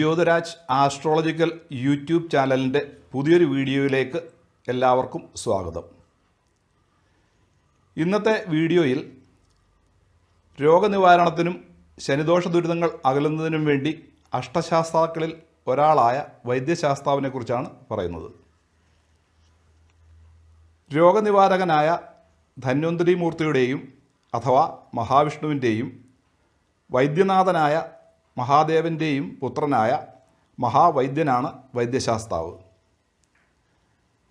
Jyothiraj astrological YouTube ചാനലിന്റെ പുതിയൊരു വീഡിയോയിലേക്ക് എല്ലാവർക്കും സ്വാഗതം. ഇന്നത്തെ വീഡിയോയിൽ രോഗനിവാരണത്തിനും ശനിദോഷ ദുരിതങ്ങൾ അകലുന്നതിനും വേണ്ടി അഷ്ടശാസ്താക്കളിൽ ഒരാളായ വൈദ്യശാസ്താവിനെക്കുറിച്ചാണ് പറയുന്നത്. രോഗനിവാരകനായ ധന്വന്തരി മൂർത്തിയുടെയും അഥവാ മഹാവിഷ്ണുവിന്റെയും വൈദ്യനാഥനായ മഹാദേവന്റെയും പുത്രനായ മഹാവൈദ്യനാണ് വൈദ്യശാസ്താവ്.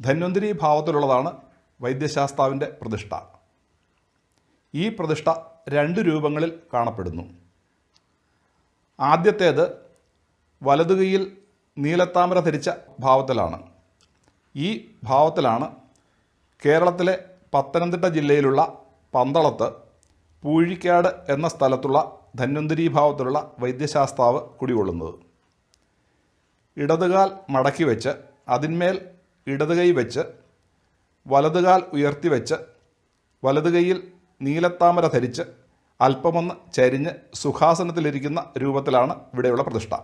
ധന്വന്തിരി ഭാവത്തിലുള്ളതാണ് വൈദ്യശാസ്താവിന്റെ പ്രതിഷ്ഠ. ഈ പ്രതിഷ്ഠ രണ്ട് രൂപങ്ങളിൽ കാണപ്പെടുന്നു. ആദ്യത്തേത് വലതുകൈയിൽ നീലത്താമര ധരിച്ച ഭാവത്തിലാണ്. ഈ ഭാവത്തിലാണ് കേരളത്തിലെ പത്തനംതിട്ട ജില്ലയിലുള്ള പന്തളത്ത് പൂഴിക്കാട് എന്ന സ്ഥലത്തുള്ള ധന്വന്തരി ഭാവത്തിലുള്ള വൈദ്യശാസ്ത്രാവ് കുടികൊള്ളുന്നത്. ഇടതുകാൽ മടക്കി വെച്ച് അതിന്മേൽ ഇടതുകൈ വെച്ച് വലതുകാൽ ഉയർത്തി വെച്ച് വലതുകൈയിൽ നീലത്താമര ധരിച്ച് അല്പമൊന്ന് ചരിഞ്ഞ് സുഖാസനത്തിലിരിക്കുന്ന രൂപത്തിലാണ് ഇവിടെയുള്ള പ്രതിഷ്ഠ.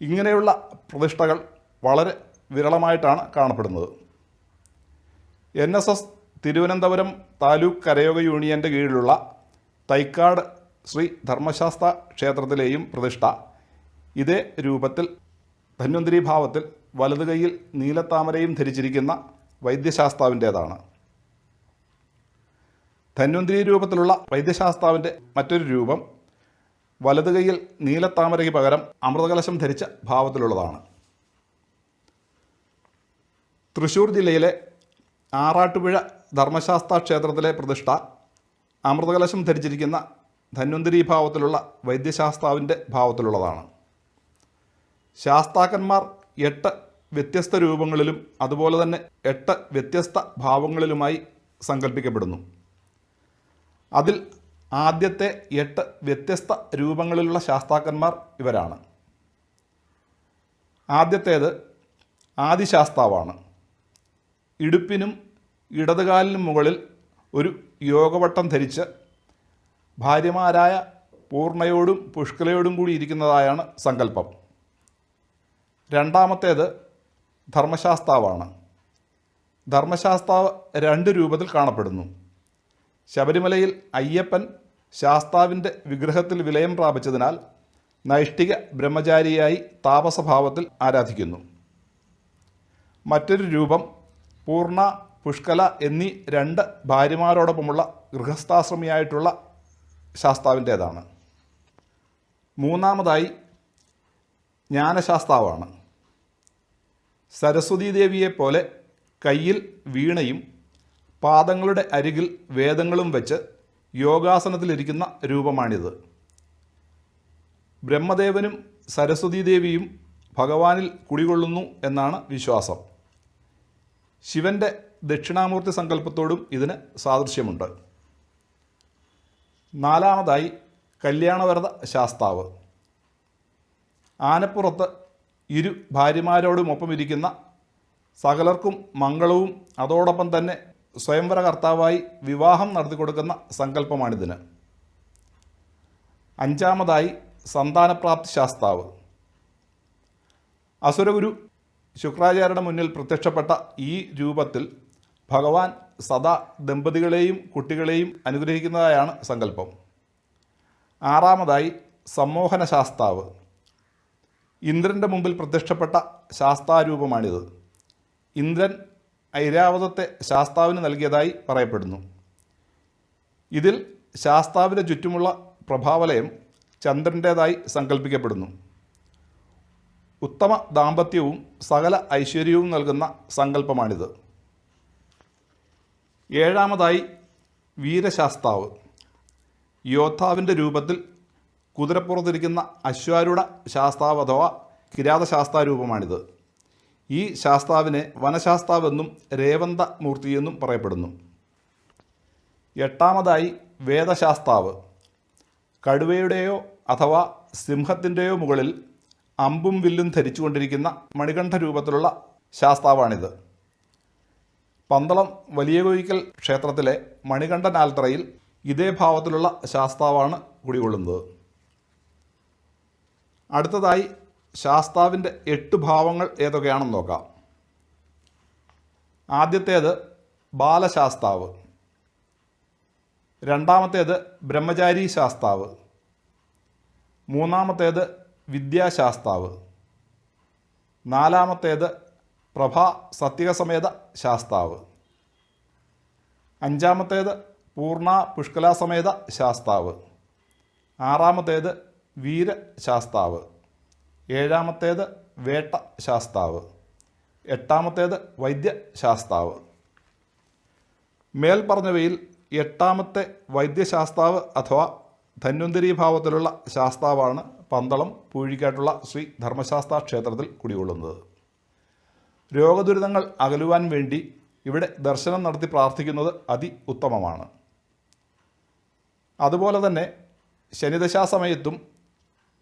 ഇങ്ങനെയുള്ള പ്രതിഷ്ഠകൾ വളരെ വിരളമായിട്ടാണ് കാണപ്പെടുന്നത്. N S S Thiruvananthapuram taluk കരയോഗ യൂണിയന്റെ കീഴിലുള്ള തൈക്കാട് ശ്രീ ധർമ്മശാസ്ത്ര ക്ഷേത്രത്തിലെയും പ്രതിഷ്ഠ. ഇതേ രൂപത്തിൽ ധന്വന്തിരി ഭാവത്തിൽ വലതു കൈയിൽ നീലത്താമരയും ധരിച്ചിരിക്കുന്ന വൈദ്യശാസ്താവിന്റേതാണ്. ധന്വന്തിരി രൂപത്തിലുള്ള വൈദ്യശാസ്താവിന്റെ മറ്റൊരു രൂപം വലതു കൈയിൽ നീലത്താമരയ്ക്ക് പകരം അമൃതകലശം ധരിച്ച ഭാവത്തിലുള്ളതാണ്. തൃശ്ശൂർ ജില്ലയിലെ ആറാട്ടുപുഴ ധർമ്മശാസ്ത്ര ക്ഷേത്രത്തിലെ പ്രതിഷ്ഠ അമൃതകലശം ധരിച്ചിരിക്കുന്ന ധന്വന്തരി ഭാവത്തിലുള്ള വൈദ്യശാസ്താവിന്റെ ഭാവത്തിലുള്ളതാണ്. ശാസ്താക്കന്മാർ എട്ട് വ്യത്യസ്ത രൂപങ്ങളിലും അതുപോലെ തന്നെ എട്ട് വ്യത്യസ്ത ഭാവങ്ങളിലുമായി സങ്കല്പിക്കപ്പെടുന്നു അതിൽ ആദ്യത്തെ എട്ട് വ്യത്യസ്ത രൂപങ്ങളിലുള്ള ശാസ്താക്കന്മാർ ഇവരാണ്. ആദ്യത്തേത് ആദിശാസ്താവാണ്. ഇടുപ്പിനും ഇടതുകാലിനും മുകളിൽ ഒരു യോഗവട്ടം ധരിച്ച് ഭാര്യമാരായ പൂർണയോടും പുഷ്കലയോടും കൂടി ഇരിക്കുന്നതായാണ് സങ്കല്പം. രണ്ടാമത്തേത് ധർമ്മശാസ്താവാണ്. ധർമ്മശാസ്താവ് രണ്ട് രൂപത്തിൽ കാണപ്പെടുന്നു. ശബരിമലയിൽ അയ്യപ്പൻ ശാസ്താവിന്റെ വിഗ്രഹത്തിൽ വിലയം പ്രാപിച്ചതിനാൽ നൈഷ്ഠിക ബ്രഹ്മചാരിയായി താപസഭാവത്തിൽ ആരാധിക്കുന്നു. മറ്റൊരു രൂപം പൂർണ പുഷ്കല എന്നീ രണ്ട് ഭാര്യമാരോടൊപ്പമുള്ള ഗൃഹസ്ഥാശ്രമിയായിട്ടുള്ള ശാസ്താവിന്റേതാണ്. മൂന്നാമതായി ജ്ഞാനശാസ്താവാണ്. സരസ്വതീ ദേവിയെപ്പോലെ കയ്യിൽ വീണയും പാദങ്ങളുടെ അരികിൽ വേദങ്ങളും വെച്ച് യോഗാസനത്തിലിരിക്കുന്ന രൂപമാണിത്. ബ്രഹ്മദേവനും സരസ്വതീ ദേവിയും ഭഗവാനിൽ കുടികൊള്ളുന്നു എന്നാണ് വിശ്വാസം. ശിവന്റെ ദക്ഷിണാമൂർത്തി സങ്കല്പത്തോടും ഇതിന് സാദൃശ്യമുണ്ട്. നാലാമതായി കല്യാണവരത ശാസ്താവ്. ആനപ്പുറത്ത് ഇരു ഭാര്യമാരോടുമൊപ്പം ഇരിക്കുന്ന സകലർക്കും മംഗളവും അതോടൊപ്പം തന്നെ സ്വയംവര കർത്താവായി വിവാഹം നടത്തി കൊടുക്കുന്ന സങ്കല്പമാണിതിന്. അഞ്ചാമതായി സന്താനപ്രാപ്തി ശാസ്താവ്. അസുരഗുരു ശുക്രാചാര്യയുടെ മുന്നിൽ പ്രത്യക്ഷപ്പെട്ട ഈ രൂപത്തിൽ ഭഗവാൻ സദാ ദമ്പതികളെയും കുട്ടികളെയും അനുഗ്രഹിക്കുന്നതായാണ് സങ്കല്പം. ആറാമതായി സമ്മോഹന ശാസ്താവ് ഇന്ദ്രന്റെ മുമ്പിൽ പ്രത്യക്ഷപ്പെട്ട ശാസ്താരൂപമാണിത്. ഇന്ദ്രൻ ഐരാവതത്തെ ശാസ്താവിന് നൽകിയതായി പറയപ്പെടുന്നു. ഇതിൽ ശാസ്താവിന്റെ ചുറ്റുമുള്ള പ്രഭാവലയം ചന്ദ്രന്റേതായി സങ്കല്പിക്കപ്പെടുന്നു. ഉത്തമ ദാമ്പത്യവും സകല ഐശ്വര്യവും നൽകുന്ന സങ്കല്പമാണിത്. ഏഴാമതായി വീരശാസ്താവ്. യോദ്ധാവിന്റെ രൂപത്തിൽ കുതിരപ്പുറത്തിരിക്കുന്ന അശ്വാരൂഢ ശാസ്താവ് അഥവാ കിരാതശാസ്താരൂപമാണിത് ഈ ശാസ്താവിനെ വനശാസ്താവെന്നും രേവന്ത മൂർത്തിയെന്നും പറയപ്പെടുന്നു. എട്ടാമതായി വേദശാസ്താവ്. കടുവയുടെയോ അഥവാ സിംഹത്തിന്റെയോ മുകളിൽ അമ്പും വില്ലും ധരിച്ചുകൊണ്ടിരിക്കുന്ന മണികണ്ഠ രൂപത്തിലുള്ള ശാസ്താവാണിത്. പന്തളം വലിയ കോയിക്കൽ ക്ഷേത്രത്തിലെ മണികണ്ഠൻ ആൽത്തറയിൽ ഇതേ ഭാവത്തിലുള്ള ശാസ്താവാണ് കുടികൊള്ളുന്നത്. അടുത്തതായി ശാസ്താവിന്റെ എട്ട് ഭാവങ്ങൾ ഏതൊക്കെയാണെന്ന് നോക്കാം. ആദ്യത്തേത് ബാലശാസ്താവ്. രണ്ടാമത്തേത് ബ്രഹ്മചാരി ശാസ്താവ്. മൂന്നാമത്തേത് വിദ്യാശാസ്താവ്. നാലാമത്തേത് പ്രഭ സത്യകസമേത ശാസ്താവ്. അഞ്ചാമത്തേത് പൂർണ പുഷ്കലാസമേത ശാസ്താവ്. ആറാമത്തേത് വീര ശാസ്താവ്. ഏഴാമത്തേത് വേട്ട ശാസ്താവ്. എട്ടാമത്തേത് വൈദ്യശാസ്താവ് മേൽ പറഞ്ഞവയിൽ എട്ടാമത്തെ വൈദ്യശാസ്താവ് അഥവാ ധന്വന്തരി ഭാവത്തിലുള്ള ശാസ്താവാണ് പന്തളം പൂഴിക്കാട്ടുള്ള ശ്രീ ധർമ്മശാസ്ത്ര ക്ഷേത്രത്തിൽ കുടികൊള്ളുന്നത്. രോഗദുരിതങ്ങൾ അകലുവാൻ വേണ്ടി ഇവിടെ ദർശനം നടത്തി പ്രാർത്ഥിക്കുന്നത് അതി ഉത്തമമാണ്. അതുപോലെ തന്നെ ശനിദശാസമയത്തും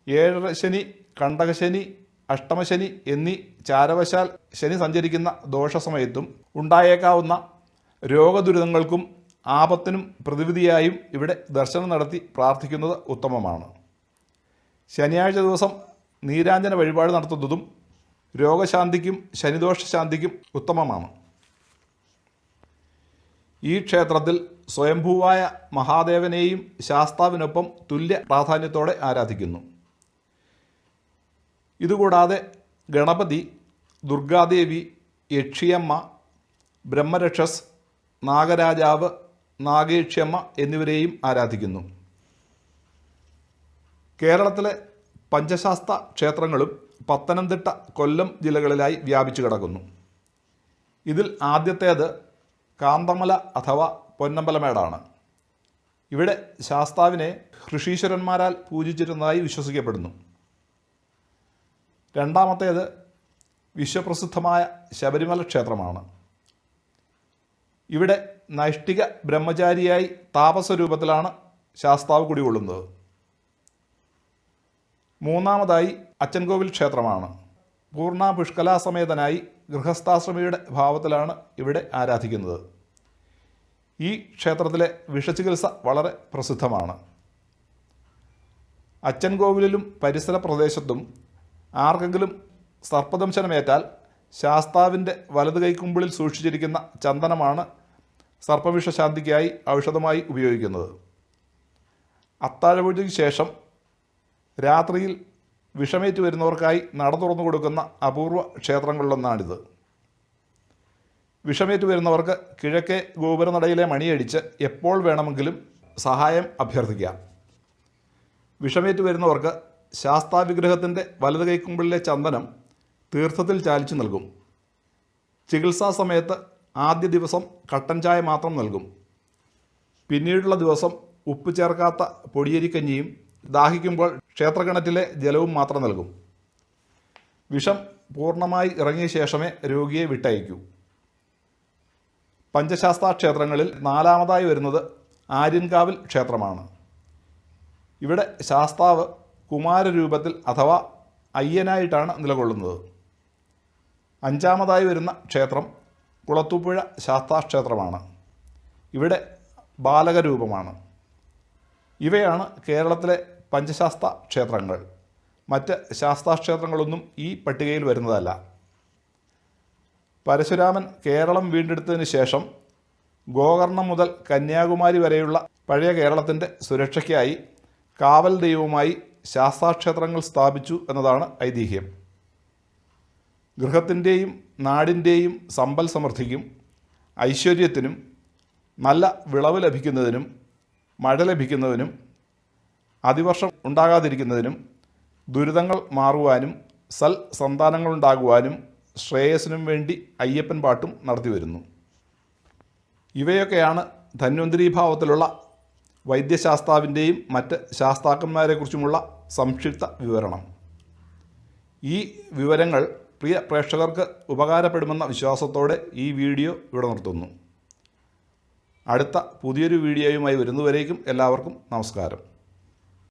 ഏഴര ശനി കണ്ടകശനി അഷ്ടമശനി എന്നീ ചാരവശാൽ ശനി സഞ്ചരിക്കുന്ന ദോഷസമയത്തും ഉണ്ടായേക്കാവുന്ന രോഗദുരിതങ്ങൾക്കും ആപത്തിനും പ്രതിവിധിയായും ഇവിടെ ദർശനം നടത്തി പ്രാർത്ഥിക്കുന്നത് ഉത്തമമാണ്. ശനിയാഴ്ച ദിവസം നീരാഞ്ജന വഴിപാട് നടത്തുന്നതും രോഗശാന്തിക്കും ശനിദോഷ ശാന്തിക്കും ഉത്തമമാണ്. ഈ ക്ഷേത്രത്തിൽ സ്വയംഭൂവായ മഹാദേവനെയും ശാസ്താവിനൊപ്പം തുല്യ പ്രാധാന്യത്തോടെ ആരാധിക്കുന്നു. ഇതുകൂടാതെ ഗണപതി ദുർഗാദേവി യക്ഷിയമ്മ ബ്രഹ്മരക്ഷസ് നാഗരാജാവ് നാഗേക്ഷിയമ്മ എന്നിവരെയും ആരാധിക്കുന്നു. കേരളത്തിലെ പഞ്ചശാസ്ത്ര ക്ഷേത്രങ്ങളും പത്തനംതിട്ട കൊല്ലം ജില്ലകളിലായി വ്യാപിച്ചു കിടക്കുന്നു. ഇതിൽ ആദ്യത്തേത് കാന്തമല അഥവാ പൊന്നമ്പലമേടാണ്. ഇവിടെ ശാസ്താവിനെ ഋഷീശ്വരന്മാരാൽ പൂജിച്ചിരുന്നതായി വിശ്വസിക്കപ്പെടുന്നു. രണ്ടാമത്തേത് വിശ്വപ്രസിദ്ധമായ ശബരിമല ക്ഷേത്രമാണ്. ഇവിടെ നൈഷ്ഠിക ബ്രഹ്മചാരിയായി താപസരൂപത്തിലാണ് ശാസ്താവ് കുടികൊള്ളുന്നത്. മൂന്നാമതായി അച്ചൻകോവിൽ ക്ഷേത്രമാണ്. പൂർണ പുഷ്കലാസമേതനായി ഗൃഹസ്ഥാശ്രമിയുടെ ഭാവത്തിലാണ് ഇവിടെ ആരാധിക്കുന്നത്. ഈ ക്ഷേത്രത്തിലെ വിഷചികിത്സ വളരെ പ്രസിദ്ധമാണ്. അച്ചൻകോവിലിലും പരിസര പ്രദേശത്തും ആർക്കെങ്കിലും സർപ്പദംശനമേറ്റാൽ ശാസ്താവിന്റെ വലത് കൈക്കുമ്പിളിൽ സൂക്ഷിച്ചിരിക്കുന്ന ചന്ദനമാണ് സർപ്പവിഷശാന്തിക്കായി ഔഷധമായി ഉപയോഗിക്കുന്നത്. അത്താഴപൂജയ്ക്ക് ശേഷം രാത്രിയിൽ വിഷമേറ്റ് വരുന്നവർക്കായി നട തുറന്നു കൊടുക്കുന്ന അപൂർവ ക്ഷേത്രങ്ങളിലൊന്നാണിത്. വിഷമേറ്റ് വരുന്നവർക്ക് കിഴക്കേ ഗോപുരനടയിലെ മണിയടിച്ച് എപ്പോൾ വേണമെങ്കിലും സഹായം അഭ്യർത്ഥിക്കാം. വിഷമേറ്റ് വരുന്നവർക്ക് ശാസ്താവിഗ്രഹത്തിന്റെ വലത് കൈക്കുമ്പിളിലെ ചന്ദനം തീർത്ഥത്തിൽ ചാലിച്ചു നൽകും. ചികിത്സാ സമയത്ത് ആദ്യ ദിവസം കട്ടൻ ചായ മാത്രം നൽകും. പിന്നീടുള്ള ദിവസം ഉപ്പ് ചേർക്കാത്ത പൊടിയരിക്കഞ്ഞിയും ദാഹിക്കുമ്പോൾ ക്ഷേത്രകിണറ്റിലെ ജലവും മാത്രം നൽകും. വിഷം പൂർണമായി ഇറങ്ങിയ ശേഷമേ രോഗിയെ വിട്ടയക്കൂ. പഞ്ചശാസ്ത്ര ക്ഷേത്രങ്ങളിൽ നാലാമതായി വരുന്നത് ആര്യൻകാവിൽ ക്ഷേത്രമാണ്. ഇവിടെ ശാസ്താവ് കുമാരരൂപത്തിൽ അഥവാ അയ്യനായിട്ടാണ് നിലകൊള്ളുന്നത്. അഞ്ചാമതായി വരുന്ന ക്ഷേത്രം കുളത്തൂപ്പുഴ ശാസ്താക്ഷേത്രമാണ് ഇവിടെ ബാലകരൂപമാണ്. ഇവയാണ് കേരളത്തിലെ പഞ്ചശാസ്ത്ര ക്ഷേത്രങ്ങൾ. മറ്റ് ശാസ്താക്ഷേത്രങ്ങളൊന്നും ഈ പട്ടികയിൽ വരുന്നതല്ല. പരശുരാമൻ കേരളം വീണ്ടെടുത്തതിന് ശേഷം ഗോകർണം മുതൽ കന്യാകുമാരി വരെയുള്ള പഴയ കേരളത്തിന്റെ സുരക്ഷയ്ക്കായി കാവൽ ദൈവമായി ശാസ്താക്ഷേത്രങ്ങൾ സ്ഥാപിച്ചു എന്നതാണ് ഐതിഹ്യം. ഗൃഹത്തിന്റെയും നാടിന്റെയും സമ്പൽ സമൃദ്ധിക്കും ഐശ്വര്യത്തിനും നല്ല വിളവ് ലഭിക്കുന്നതിനും മഴ ലഭിക്കുന്നതിനും അതിവർഷം ഉണ്ടാകാതിരിക്കുന്നതിനും ദുരിതങ്ങൾ മാറുവാനും സൽ സന്താനങ്ങളുണ്ടാകുവാനും ശ്രേയസിനും വേണ്ടി അയ്യപ്പൻ പാട്ടും നടത്തി വരുന്നു. ഇവയൊക്കെയാണ് ധന്വന്തരി ഭാവത്തിലുള്ള വൈദ്യശാസ്താവിന്റെയും മറ്റ് ശാസ്താക്കന്മാരെക്കുറിച്ചുമുള്ള സംക്ഷിപ്ത വിവരണം. ഈ വിവരങ്ങൾ പ്രിയ പ്രേക്ഷകർക്ക് ഉപകാരപ്പെടുമെന്ന വിശ്വാസത്തോടെ ഈ വീഡിയോ ഇവിടെ നിർത്തുന്നു. അടുത്ത പുതിയൊരു വീഡിയോയുമായി വരുന്നവരേക്കും എല്ലാവർക്കും നമസ്കാരം.